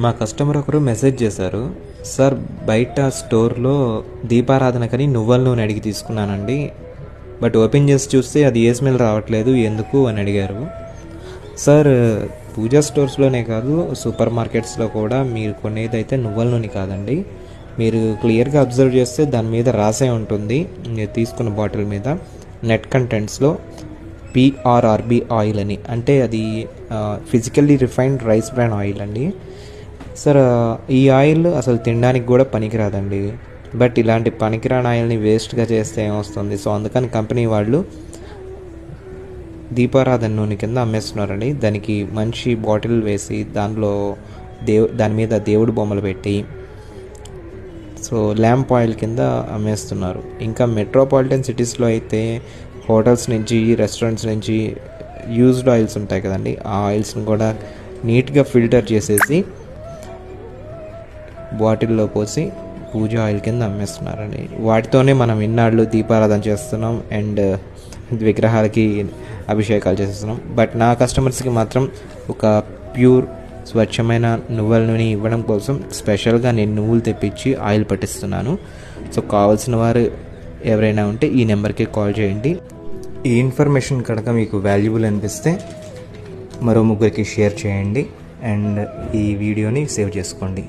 మా కస్టమర్ ఒకరు మెసేజ్ చేశారు సార్ బయట స్టోర్లో దీపారాధనకని నువ్వుల నూనె అడిగి తీసుకున్నానండి. బట్ ఓపెన్ చేసి చూస్తే అది ఏ స్మెల్ రావట్లేదు ఎందుకు? అని అడిగారు. సార్ పూజా స్టోర్స్లోనే కాదు సూపర్ మార్కెట్స్లో కూడా మీరు కొనేదైతే నువ్వుల నూనె కాదండి. మీరు క్లియర్గా అబ్జర్వ్ చేస్తే దాని మీద రాసే ఉంటుంది. మీరు తీసుకున్న బాటిల్ మీద నెట్ కంటెంట్స్లో పిఆర్ఆర్బి ఆయిల్ అని. అంటే అది physically refined rice bran oil అండి. సార్ ఈ ఆయిల్ అసలు తినడానికి కూడా పనికిరాదండి. బట్ ఇలాంటి పనికిరాని ఆయిల్ని వేస్ట్గా చేస్తే ఏమొస్తుంది? సో అందుకని కంపెనీ వాళ్ళు దీపారాధన నూనె కింద అమ్మేస్తున్నారండి. దానికి మంచి బాటిల్ వేసి దానిలో దేవు దాని మీద దేవుడు బొమ్మలు పెట్టి సో ల్యాంప్ ఆయిల్ కింద అమ్మేస్తున్నారు. ఇంకా మెట్రోపాలిటన్ సిటీస్లో అయితే హోటల్స్ నుంచి రెస్టారెంట్స్ నుంచి యూజ్డ్ ఆయిల్స్ ఉంటాయి కదండి. ఆ ఆయిల్స్ని కూడా నీట్గా ఫిల్టర్ చేసేసి బాటిల్లో పోసి పూజ ఆయిల్ కింద అమ్మేస్తున్నారండి. వాటితోనే మనం ఇన్నాళ్ళు దీపారాధన చేస్తున్నాం అండ్ విగ్రహాలకి అభిషేకాలు చేస్తున్నాం. బట్ నా కస్టమర్స్కి మాత్రం ఒక ప్యూర్ స్వచ్ఛమైన నువ్వుల నూనె ఇవ్వడం కోసం స్పెషల్గా నేను నువ్వులు తెప్పించి ఆయిల్ పట్టిస్తున్నాను. సో కావాల్సిన వారు ఎవరైనా ఉంటే ఈ నెంబర్కి కాల్ చేయండి. ఈ ఇన్ఫర్మేషన్ కనుక మీకు వాల్యుబుల్ అనిపిస్తే మరో ముగ్గురికి షేర్ చేయండి అండ్ ఈ వీడియోని సేవ్ చేసుకోండి.